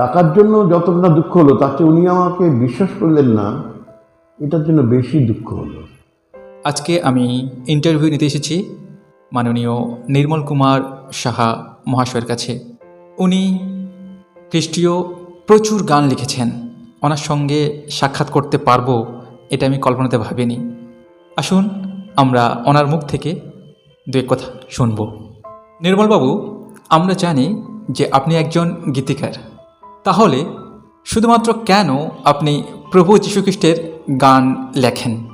টাকার জন্য যতটা দুঃখ হলো তাতে উনি আমাকে বিশ্বাস করলেন না, এটার জন্য বেশি দুঃখ হলো। আজকে আমি ইন্টারভিউ নিতে এসেছি মাননীয় নির্মল কুমার সাহা মহাশয়ের কাছে। উনি খ্রিস্টীয় প্রচুর গান লিখেছেন। ওনার সঙ্গে সাক্ষাৎ করতে পারব এটা আমি কল্পনাতে ভাবিনি। আসুন, আমরা ওনার মুখ থেকে দু এক কথা শুনব। নির্মলবাবু, আমরা জানি যে আপনি একজন গীতিকার। তাহলে শুধুমাত্র কেন আপনি প্রভু যীশুখ্রিস্টের গান লেখেন?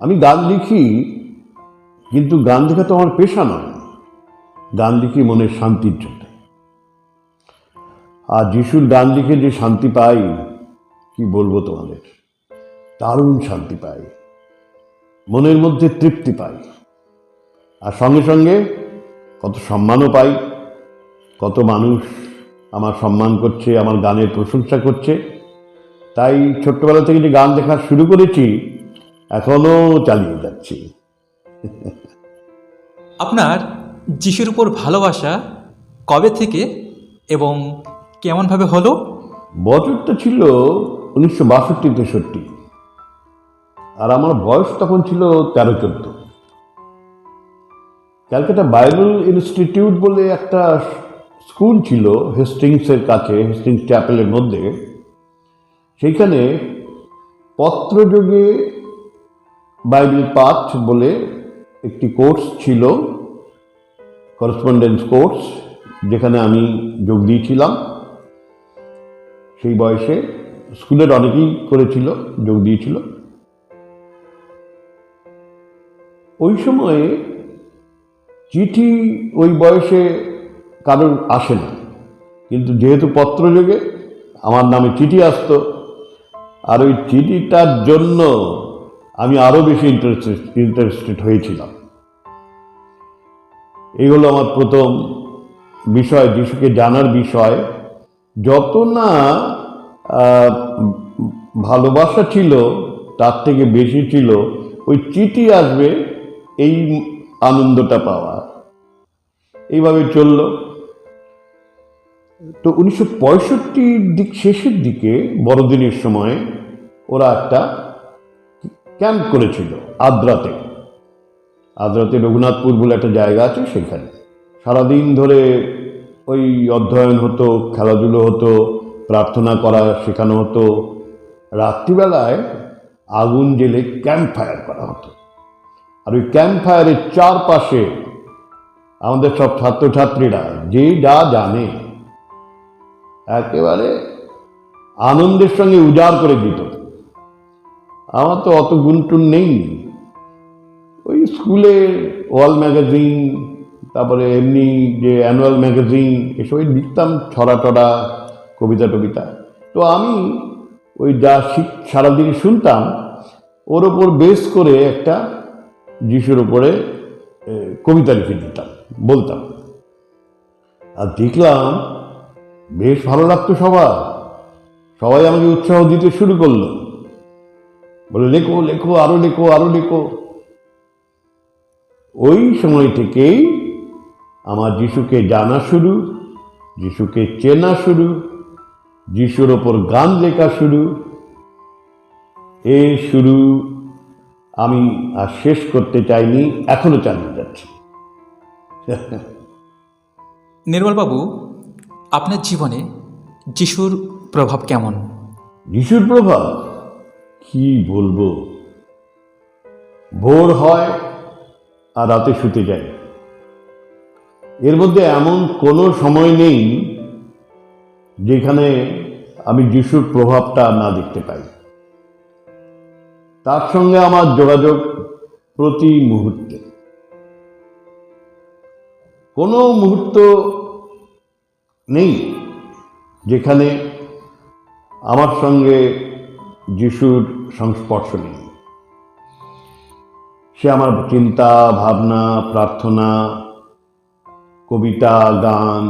আমি গান লিখি, কিন্তু গান লেখা তো আমার পেশা নয়। গান লিখি মনের শান্তির জন্য। আর যিশুর গান লিখে যে শান্তি পাই, কি বলব তোমাদের? দারুণ শান্তি পাই। মনের মধ্যে তৃপ্তি পাই। আর সঙ্গে সঙ্গে কত সম্মানও পাই, কত মানুষ আমার সম্মান করছে আমার গানের প্রশংসা করছে। তাই ছোট্টবেলা থেকে যে গান লেখা শুরু করেছি এখনও চালিয়ে যাচ্ছি। আপনার যিশুর উপর ভালোবাসা কবে থেকে এবং কেমনভাবে হলো? বছরটা ছিল উনিশশো বাষট্টি তেষট্টি। আর আমার বয়স তখন ছিল তেরো চোদ্দ। ক্যালকাটা বাইবেল ইনস্টিটিউট বলে একটা স্কুল ছিল হেস্টিংসের কাছে, হেস্টিংস চ্যাপেলের মধ্যে। সেইখানে পত্রযোগে বাইবেল পাঠ বলে একটি কোর্স ছিল করসপন্ডেন্স কোর্স, যেখানে আমি যোগ দিয়েছিলাম। সেই বয়সে স্কুলের অনেকেই করেছিল, যোগ দিয়েছিল। ওই সময়ে চিঠি ওই বয়সে কারোর আসে না। কিন্তু যেহেতু পত্রযোগে, আমার নামে চিঠি আসতো, আর ওই চিঠিটার জন্য আমি আরও বেশি ইন্টারেস্টেড ইন্টারেস্টেড হয়েছিলাম। এই হলো আমার প্রথম বিষয়, যিশুকে জানার বিষয়। যত না ভালোবাসা ছিল, তার থেকে বেশি ছিল, ওই চিঠি আসবে, এই আনন্দটা পাওয়া এইভাবে চলল। তো উনিশশো দিক শেষের দিকে বড়দিনের সময় ওরা একটা ক্যাম্প করেছিল আদ্রাতে। আদ্রাতে রঘুনাথপুর বলে একটা জায়গা আছে সেখানে। সারাদিন ধরে ওই অধ্যয়ন হতো, খেলাধুলো হতো, প্রার্থনা করা শেখানো হতো। রাত্রিবেলায় আগুন জেলে ক্যাম্প ফায়ার করা হতো। আর ওই ক্যাম্প ফায়ারের চারপাশে আমাদের সব ছাত্রছাত্রীরা যে যা জানে একেবারে আনন্দের সঙ্গে উজাড় করে দিত। আমার তো অত গুণটুন নেই। ওই স্কুলে ওয়াল ম্যাগাজিন, তারপরে এমনি যে অ্যানুয়াল ম্যাগাজিন, এসবই লিখতাম, ছড়া টড়া, কবিতা টবিতা। তো আমি ওই যা শিখ সারাদিন শুনতাম, ওর ওপর বেস করে একটা যিশুর ওপরে কবিতা লিখে দিতাম, বলতাম। আর দেখলাম বেশ ভালো লাগতো সবার। সবাই আমাকে উৎসাহ দিতে শুরু করল। বলে, লেখো লেখো, আরও লেখো আরও লেখো। ওই সময় থেকেই আমার যিশুকে জানা শুরু, যিশুকে চেনা শুরু, যিশুর ওপর গান লেখা শুরু। এ শুরু আমি আর শেষ করতে চাইনি, এখনও চালিয়ে যাচ্ছি। নির্মলবাবু আপনার জীবনে যিশুর প্রভাব কেমন? যিশুর প্রভাব? কি বলব? ভোর হয় আর রাতে শুতে যায়। এর মধ্যে এমন কোনো সময় নেই যেখানে আমি যিশুর প্রভাবটা না দেখতে পাই। তার সঙ্গে আমার যোগাযোগ প্রতি মুহূর্তে। কোনো মুহূর্ত নেই, যেখানে আমার সঙ্গে যিশুর সংস্পর্শ নেই। সে আমার চিন্তা, ভাবনা, প্রার্থনা, কবিতা, গান,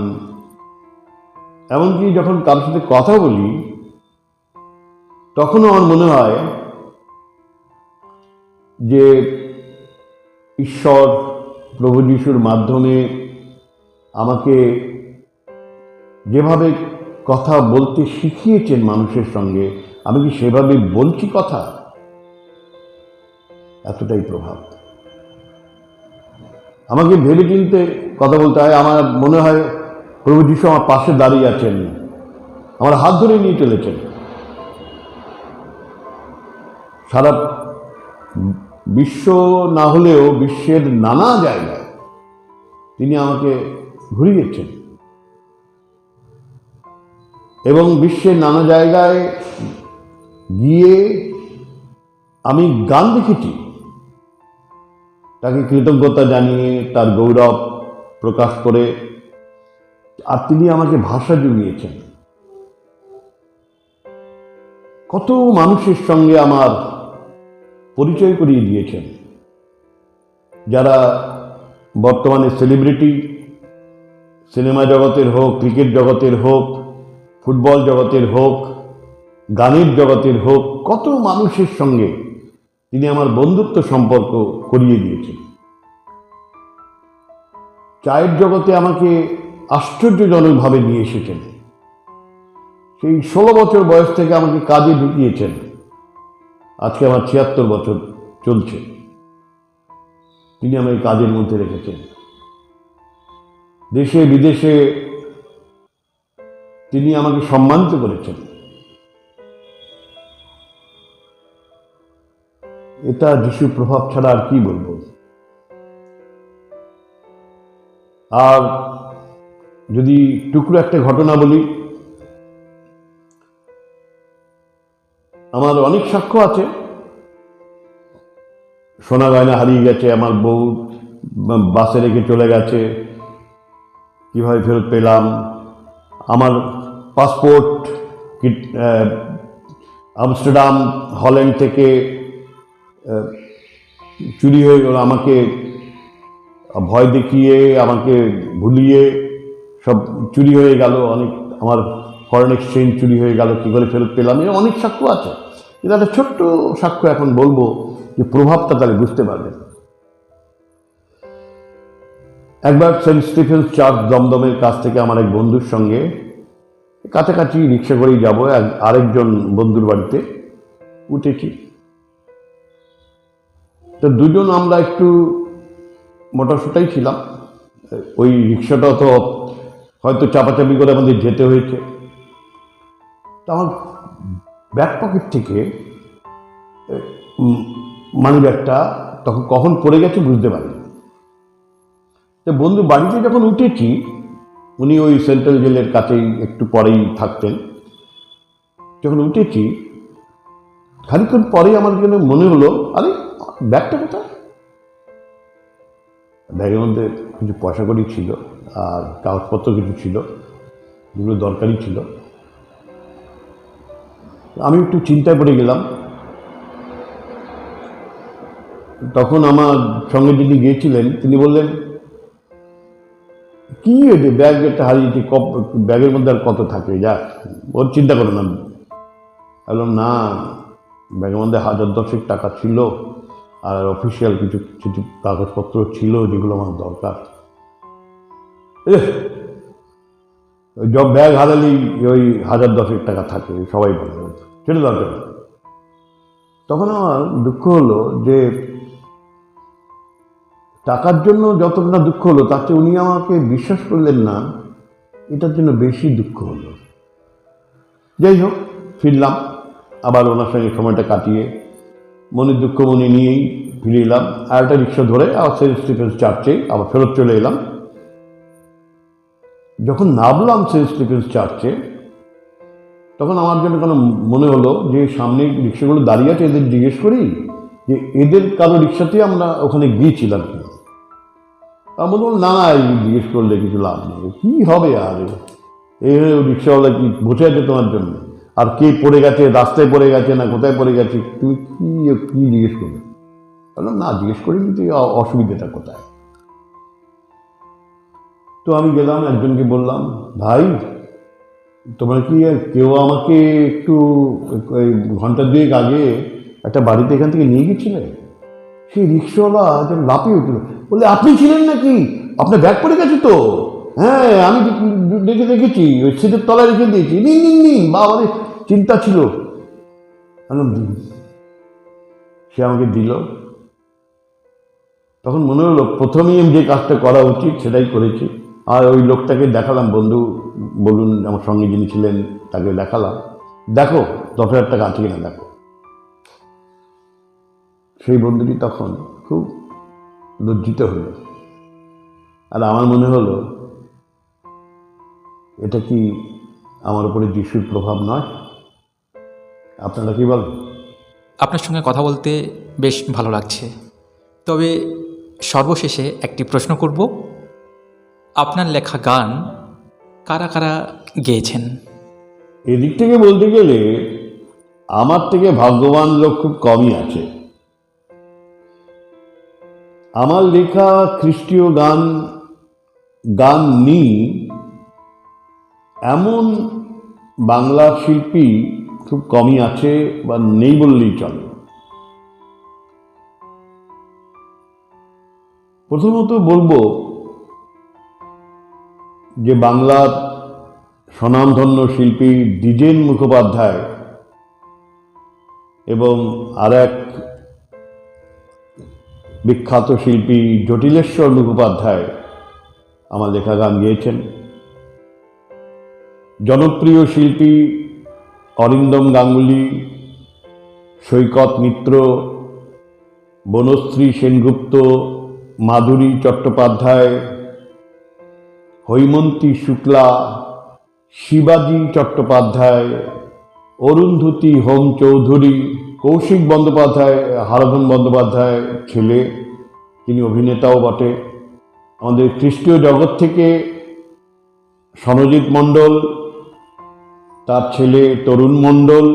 এমনকি যখন কারোর সাথে কথা বলি, তখনও আমার মনে হয় যে ঈশ্বর প্রভু যিশুর মাধ্যমে আমাকে যেভাবে কথা বলতে শিখিয়েছেন মানুষের সঙ্গে, আমি কি সেভাবে বলছি কথা? এতটাই প্রভাব। আমাকে ভেবে চিনতে কথা বলতে হয়, আমার মনে হয় প্রভু যিশু আমার পাশে দাঁড়িয়ে আছেন, আমার হাত ধরে নিয়ে চলেছেন। সারা বিশ্ব না হলেও বিশ্বের নানা জায়গায় তিনি আমাকে ঘুরিয়েছেন। এবং বিশ্বের নানা জায়গায় গিয়ে আমি গান দেখেছি তাকে কৃতজ্ঞতা জানিয়ে তার গৌরব প্রকাশ করে আর তিনি আমাকে ভাষা জুগিয়েছেন। কত মানুষের সঙ্গে আমার পরিচয় করিয়ে দিয়েছেন। যারা বর্তমানে সেলিব্রিটি, সিনেমা জগতের হোক, ক্রিকেট জগতের হোক ফুটবল জগতের হোক গানের জগতের হোক, কত মানুষের সঙ্গে তিনি আমার বন্ধুত্ব সম্পর্ক করিয়ে দিয়েছেন। চায়ের জগতে আমাকে আশ্চর্যজনকভাবে নিয়ে এসেছেন। সেই ষোলো বছর বয়স থেকে আমাকে কাজে ঢুকিয়েছেন। আজকে আমার ছিয়াত্তর বছর চলছে। তিনি আমাকে কাজের মধ্যে রেখেছেন। দেশে, বিদেশে তিনি আমাকে সম্মানিত করেছেন। এটা যিশুর প্রভাব ছাড়া আর কি বলব? আর যদি টুকরো একটা ঘটনা বলি, আমার অনেক সাক্ষ্য আছে। সোনা গয়না হারিয়ে গেছে, আমার বউ বাসে রেখে চলে গেছে, কীভাবে ফেরত পেলাম? আমার পাসপোর্ট আমস্টারডাম, হল্যান্ড থেকে চুরি হয়ে গেল, আমাকে ভয় দেখিয়ে, আমাকে ভুলিয়ে সব চুরি হয়ে গেল, অনেক আমার ফরেন এক্সচেঞ্জ চুরি হয়ে গেল, কী করে ফেরত পেলাম এর অনেক সাক্ষ্য আছে। এটা একটা ছোট্ট সাক্ষ্য এখন বলব যে প্রভাবটা তাহলে বুঝতে পারবেন। একবার সেন্ট স্টিফেন্স চার্চ দমদমের কাছ থেকে আমার এক বন্ধুর সঙ্গে কাছাকাছি রিক্সা করেই যাব আরেকজন বন্ধুর বাড়িতে। উঠেছি। তো দুজন আমরা একটু মোটাসোটাই ছিলাম। ওই রিক্সাটা তো হয়তো চাপাচাপি করে আমাদের যেতে হয়েছে। তো আমার ব্যাক পকেট থেকে মানি ব্যাগটা তখন কখন পড়ে গেছে বুঝতে পারিনি। তো বন্ধু, বাড়িতে যখন উঠেছি, উনি ওই সেন্ট্রাল জেলের কাছেই একটু পরেই থাকতেন। যখন উঠেছি খানিক্ষণ পরেই আমার জন্য মনে হলো, আরে, ব্যাগটা কোথায়? ব্যাগের মধ্যে কিছু পয়সা কড়ি ছিল, আর কাগজপত্র কিছু ছিল, যেগুলো দরকারি ছিল। আমি একটু চিন্তায় পড়ে গেলাম। তখন আমার সঙ্গে যিনি গিয়েছিলেন, তিনি বললেন কি এটা? ব্যাগ একটা হারিয়েছি কপ, ব্যাগের মধ্যে আর কত থাকে? যাক ওর চিন্তা করো না। বললাম, না, ব্যাগের মধ্যে হাজার দশেক টাকা ছিল, আর অফিসিয়াল কিছু কিছু কাগজপত্র ছিল যেগুলো আমার দরকার। জব ব্যাগ হারালেই ওই হাজার দশেক টাকা থাকে, সবাই বলে সেটা দরকার তখন আমার দুঃখ হলো যে টাকার জন্য যতটা দুঃখ হলো তাতে উনি আমাকে বিশ্বাস করলেন না, এটার জন্য বেশি দুঃখ হলো। যাই হোক, ফিরলাম, আবার ওনার সঙ্গে সময়টা কাটিয়ে মনের দুঃখ মনে নিয়েই ফিরে এলাম। আর একটা রিক্সা ধরে আবার সেন্ট স্টিফেন্স চার্চে আবার ফেরত চলে এলাম। যখন নামলাম সেন্ট স্টিফেন্স চার্চে, তখন আমার জন্য কোনো মনে হলো যে সামনে রিক্সাগুলো দাঁড়িয়ে আছে, এদের জিজ্ঞেস করি যে এদের কারও রিক্সাতেই আমরা ওখানে গিয়েছিলাম কিনা। আমি বললাম, না এই জিজ্ঞেস করলে কিছু লাভ নেই। কী হবে আর? এই রিক্সাওয়ালা কি বসে আছে তোমার জন্য? আর কে পড়ে গেছে, রাস্তায় পড়ে গেছে না কোথায় পড়ে গেছে? তুমি কি কি জিজ্ঞেস করবে বললাম, না, জিজ্ঞেস করিনি তো এই অসুবিধাটা কোথায়? তো আমি গেলাম, একজনকে বললাম, ভাই, তোমার কি কেউ আমাকে একটু ঘণ্টা দুয়েক আগে একটা বাড়িতে এখান থেকে নিয়ে গেছিলে? সেই রিক্সাওয়ালা যেন লাফিয়ে উঠল। বলে, আপনি ছিলেন নাকি? আপনার ব্যাগ পড়ে গেছে তো? হ্যাঁ আমি দেখে দেখেছি, ওই সিটের তলায় রেখে দিয়েছি। নিন নিন নিন বাবারে চিন্তা ছিল। সে আমাকে দিল। তখন মনে হলো, প্রথমেই আমি যে কাজটা করা উচিত, সেটাই করেছি। আর ওই লোকটাকে দেখালাম, বন্ধু, বলুন, আমার সঙ্গে যিনি ছিলেন, তাকে দেখালাম। দেখো, দশ হাজার টাকা আছে কিনা, দেখো। সেই বন্ধুটি তখন খুব লজ্জিত হলো। আর আমার মনে হলো এটা কি আমার উপরে যিশুর প্রভাব নয়? আপনারা কি বলেন? আপনার সঙ্গে কথা বলতে বেশ ভালো লাগছে। তবে সর্বশেষে একটি প্রশ্ন করব। আপনার লেখা গান কারা কারা গেয়েছেন? এদিক থেকে বলতে গেলে আমার থেকে ভাগ্যবান লোক খুব কমই আছে। আমার লেখা খ্রিস্টীয় গান গান নেই এমন বাংলা শিল্পী খুব কমই আছে বা নেই বললেই চলে। প্রথমত বলব যে বাংলার স্বনামধন্য শিল্পী দ্বিজেন মুখোপাধ্যায় এবং আর এক বিখ্যাত শিল্পী জটিলেশ্বর মুখোপাধ্যায় আমার লেখা গান গেয়েছেন। জনপ্রিয় শিল্পী অরিন্দম গাঙ্গুলি, সৈকত মিত্র, বনশ্রী সেনগুপ্ত, মাধুরী চট্টোপাধ্যায়, হৈমন্তী শুক্লা, শিবাজি চট্টোপাধ্যায়, অরুন্ধতী হোম চৌধুরী কৌশিক বন্দ্যোপাধ্যায়, হারাধন বন্দ্যোপাধ্যায় ছেলে তিনি অভিনেতাও বটে। আমাদের খ্রিস্টীয় জগৎ থেকে সনজিৎ মণ্ডল, তার ছেলে তরুণ মণ্ডল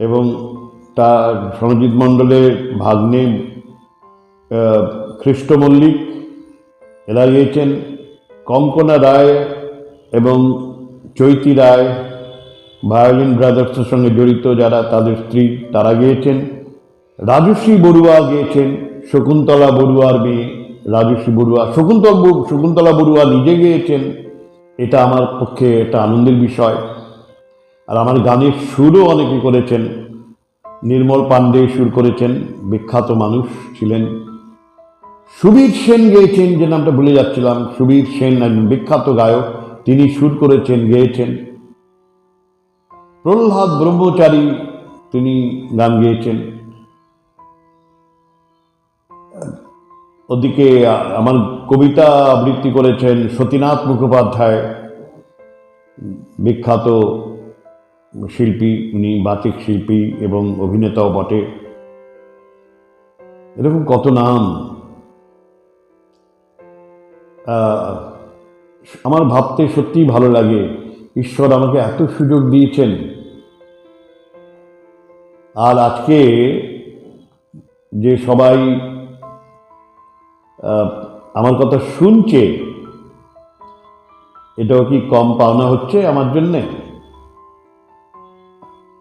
এবং তার সনজিৎ মণ্ডলের ভাগ্নে খ্রিস্ট মল্লিক এরা গিয়েছেন কঙ্কনা রায় এবং চৈতি রায় ভায়োলিন ব্রাদার্সের সঙ্গে জড়িত যারা তাদের স্ত্রী, তারা গিয়েছেন। রাজশ্রী বড়ুয়া গিয়েছেন। শকুন্তলা বড়ুয়ার মেয়ে রাজশ্রী বড়ুয়া। শকুন্তল শকুন্তলা বড়ুয়া নিজে গিয়েছেন। এটা আমার পক্ষে একটা আনন্দের বিষয়। আর আমার গানের সুরও অনেকে করেছেন। নির্মল পাণ্ডে সুর করেছেন। বিখ্যাত মানুষ ছিলেন। সুবীর সেন গেয়েছেন, যে নামটা ভুলে যাচ্ছিলাম। সুবীর সেন একজন বিখ্যাত গায়ক। তিনি সুর করেছেন, গেয়েছেন। প্রহ্লাদ ব্রহ্মচারী তিনি গান গেয়েছেন। ওদিকে আমার কবিতা আবৃত্তি করেছেন সতীনাথ মুখোপাধ্যায়। বিখ্যাত শিল্পী, উনি বাচিক শিল্পী এবং অভিনেতাও বটে। এরকম কত নাম। আমার ভাবতে সত্যিই ভালো লাগে, ঈশ্বর আমাকে এত সুযোগ দিয়েছেন। আর আজকে যে সবাই আমার কথা শুনছে, এটাও কি কম পাওনা হচ্ছে আমার জন্যে?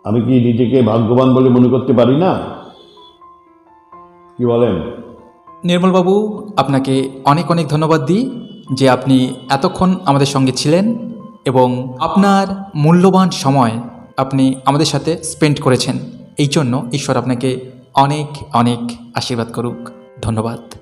আমি কি নিজেকে ভাগ্যবান বলে মনে করতে পারি না? কি বলেন? নির্মলবাবু, আপনাকে অনেক অনেক ধন্যবাদ দিই যে আপনি এতক্ষণ আমাদের সঙ্গে ছিলেন এবং আপনার মূল্যবান সময় আপনি আমাদের সাথে স্পেন্ড করেছেন। এই জন্য ঈশ্বর আপনাকে অনেক অনেক আশীর্বাদ করুক। ধন্যবাদ।